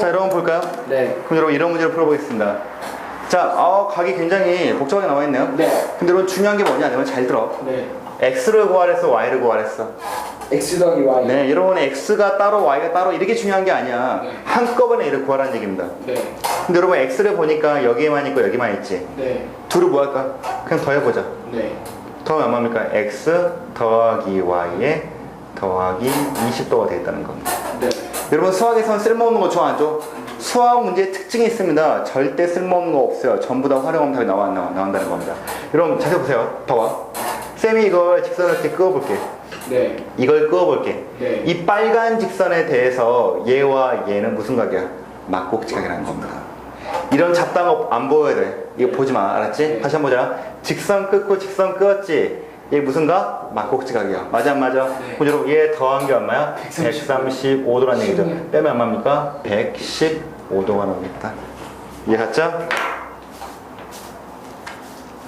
자, 여러분 볼까요? 네. 그럼 여러분 이런 문제를 풀어보겠습니다. 자, 어, 각이 굉장히 복잡하게 나와 있네요. 네. 근데 여러분 중요한 게 뭐냐? 여러분 잘 들어. 네. x를 구하랬어, y를 구하랬어. x 더하기 y. 네, 여러분 x가 따로 y가 따로 이렇게 중요한 게 아니야. 네. 한꺼번에 이를 구하라는 얘기입니다. 네. 근데 여러분 x를 보니까 여기에만 있고 여기만 있지. 네. 둘을 뭐 할까? 그냥 더해보자. 네. 더하면 얼마입니까? x 더하기 y에 더하기 20도가 되겠다는 겁니다. 네. 여러분 수학에서는 쓸모없는 거 좋아 안 좋아? 수학 문제의 특징이 있습니다. 절대 쓸모없는 거 없어요. 전부 다 활용하면 답이 나와, 나와, 나온다는 겁니다. 여러분 자세히 보세요. 봐봐. 쌤이 이걸 직선을 이렇게 그어볼게. 네. 이걸 그어볼게. 네. 이 빨간 직선에 대해서 얘와 얘는 무슨 각이야? 막곡지각이라는 겁니다. 이런 잡다한 거 안 보여야 돼. 이거 보지 마. 알았지? 네. 다시 한번 보자. 직선 끊고 직선 끊었지? 얘 무슨 각? 막곡지각이야. 맞아 안 맞아? 네. 그럼 여러분 얘 더한 게 얼마야? 135. 135도라는 얘기죠. 빼면 얼마입니까? 115도가 나오겠다. 이해 갔죠?